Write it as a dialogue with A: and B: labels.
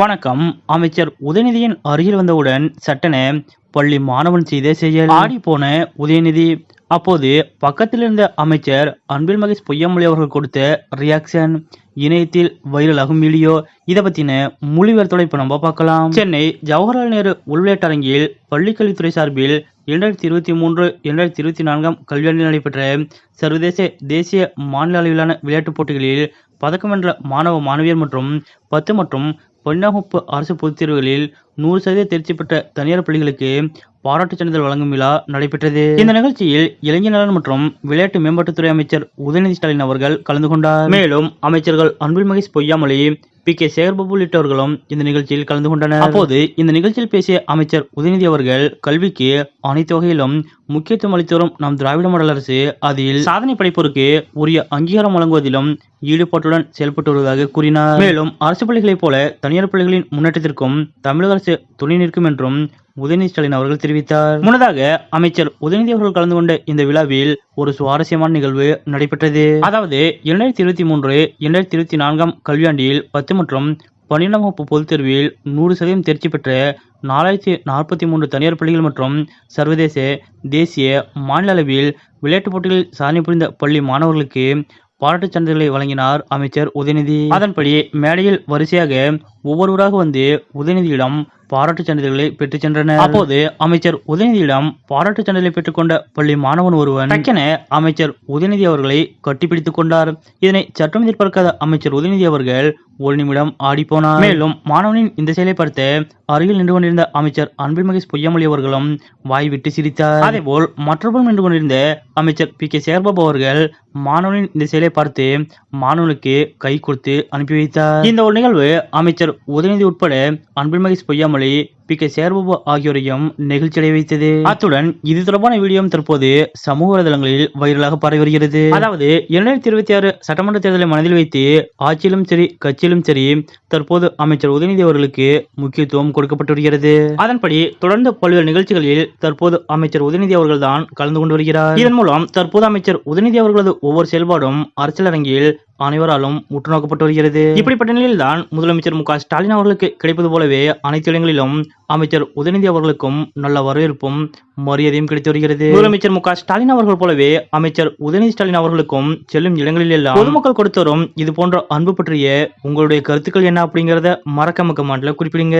A: வணக்கம். அமைச்சர் உதயநிதியின் அருகில் வந்தவுடன் சட்டன பள்ளி மாணவன் செய்த செயல். ஆடி போன உதயநிதி அப்போது பக்கத்தில் இருந்த அமைச்சர் அன்பில் மகேஷ் பொய்யாமொழி அவர்கள் கொடுத்த ரியாக்ஷன் இணையத்தில் வைரலாகும் வீடியோ இதை பத்தின மொழிபெயர்த்தோட இப்ப நம்ம பார்க்கலாம். சென்னை ஜவஹர்லால் நேரு உள்விளையாட்டரங்கில் பள்ளிக்கல்வித்துறை சார்பில் இரண்டாயிரத்தி இருபத்தி மூன்று இரண்டாயிரத்தி இருபத்தி நான்காம் கல்வியாண்டில் நடைபெற்ற சர்வதேச தேசிய மாநில அளவிலான விளையாட்டுப் போட்டிகளில் பதக்கம் வென்ற மாணவ மாணவியர் மற்றும் பத்து மற்றும் பன்னெண்டாம் வகுப்பு அரசு பொதுத் தேர்வுகளில் நூறு சதவீத தேர்ச்சி பெற்ற தனியார் பள்ளிகளுக்கு பாராட்டுச் சான்றிதழ் வழங்கும் விழா நடைபெற்றது. இந்த நிகழ்ச்சியில் இளைஞர் நலன் மற்றும் விளையாட்டு மேம்பாட்டுத்துறை அமைச்சர் உதயநிதி ஸ்டாலின் அவர்கள் கலந்து கொண்டார். மேலும் அமைச்சர்கள் அன்பில் மகேஷ் பொய்யாமொழி பி. கே. சேகர்பாபு உள்ளிட்டவர்களும் இந்த நிகழ்ச்சியில் கலந்து கொண்டனர். அப்போது இந்த நிகழ்ச்சியில் பேசிய அமைச்சர் உதயநிதி அவர்கள் கல்விக்கு அனைத்து வகையிலும் முக்கியத்துவம் அளித்து வரும் நம் திராவிட மாடல் அரசு அதில் சாதனை படைப்போருக்கு உரிய அங்கீகாரம் வழங்குவதிலும் ஈடுபாட்டுடன் செயல்பட்டு வருவதாக கூறினார். மேலும் அரசு பள்ளிகளைப் போல தனியார் பள்ளிகளின் முன்னேற்றத்திற்கும் தமிழக அரசு துணை நிற்கும் என்றும் உதயநிதி ஸ்டாலின் அவர்கள் தெரிவித்தார். முன்னதாக அமைச்சர் உதயநிதி அவர்கள் கலந்து கொண்ட இந்த விழாவில் ஒரு சுவாரஸ்யமான நிகழ்வு நடைபெற்றது. அதாவது இரண்டாயிரத்தி இருபத்தி மூன்று இரண்டாயிரத்தி இருபத்தி நான்காம் கல்வியாண்டில் பத்து மற்றும் பன்னிரெண்டாம் வகுப்பு பொதுத் தேர்வில் நூறு சதவீதம் தேர்ச்சி பெற்ற நாலாயிரத்தி நாற்பத்தி மூன்று தனியார் பள்ளிகள் மற்றும் சர்வதேச தேசிய மாநில அளவில் விளையாட்டுப் போட்டிகளில் சாதனை புரிந்த பள்ளி மாணவர்களுக்கு பாராட்டுச் சான்றிதழ்களை வழங்கினார் அமைச்சர் உதயநிதி. அதன்படி மேடையில் வரிசையாக ஒவ்வொருவராக வந்து உதயநிதியிடம் பாராட்டுச் சான்றிதழ்களை பெற்றுச் சென்றனர். அப்போது அமைச்சர் உதயநிதியிடம் பாராட்டுச் சான்றிதழை பெற்றுக்கொண்ட பள்ளி மாணவன் ஒருவன் டக்கென அமைச்சர் உதயநிதி அவர்களை கட்டிப்பிடித்துக் கொண்டார். இதனை சட்டம் எதிர்பார்க்காத அமைச்சர் உதயநிதி அவர்கள் ஒரு நிமிடம் ஆடிப்போனார். மேலும் மாணவனின் இந்த செயலை பார்த்து அருகில் நின்று கொண்டிருந்த அமைச்சர் அன்பில் மகேஷ் பொய்யாமொழி அவர்களும் வாய் விட்டு சிரித்தார். அதேபோல் மற்றொருபுறம் நின்று கொண்டிருந்த அமைச்சர் பி. கே. சேர்பாபு அவர்கள் மாணவனின் இந்த செயலை பார்த்து மாணவனுக்கு கை கொடுத்து அனுப்பி வைத்தார். இந்த ஒரு நிகழ்வு அமைச்சர் உதயநிதி உட்பட அன்பில் மகேஷ் பொய்யாமொழி பி கே சேர்பாபு ஆகியோரையும் நெகிழ்ச்சியடைய வைத்தது. அத்துடன் இது தொடர்பான வீடியோ தற்போது சமூக வலைதளங்களில் வைரலாக பரவி வருகிறது. அதாவது இரண்டாயிரத்தி இருபத்தி ஆறு சட்டமன்ற தேர்தலை மனதில் வைத்து ஆட்சியிலும் சரி கட்சியிலும் சரி தற்போது அமைச்சர் உதயநிதி அவர்களுக்கு முக்கியத்துவம் கொடுக்கப்பட்டு வருகிறது. அதன்படி தொடர்ந்து பல்வேறு நிகழ்ச்சிகளில் தற்போது அமைச்சர் உதயநிதி அவர்கள் தான் கலந்து கொண்டு வருகிறார். இதன் மூலம் தற்போது அமைச்சர் உதயநிதி அவர்களது ஒவ்வொரு செயல்பாடும் அரசியல் அரங்கில் அனைவராலும் உற்றுநோக்கப்பட்டு வருகிறது. இப்படிப்பட்ட நிலையில்தான் முதலமைச்சர் மு க ஸ்டாலின் அவர்களுக்கு கிடைப்பது போலவே அனைத்து இடங்களிலும் அமைச்சர் உதயநிதி அவர்களுக்கும் நல்ல வரவேற்பும் மரியாதையும் கிடைத்து வருகிறது. முதலமைச்சர் மு க ஸ்டாலின் அவர்கள் போலவே அமைச்சர் உதயநிதி ஸ்டாலின் அவர்களுக்கும் செல்லும் இடங்களில் எல்லாம் பொதுமக்கள் கொடுத்தரும் இது போன்ற அன்பு பற்றிய உங்களுடைய கருத்துக்கள் என்ன அப்படிங்கறத மறக்காம கமெண்ட்ல குறிப்பிடுங்க.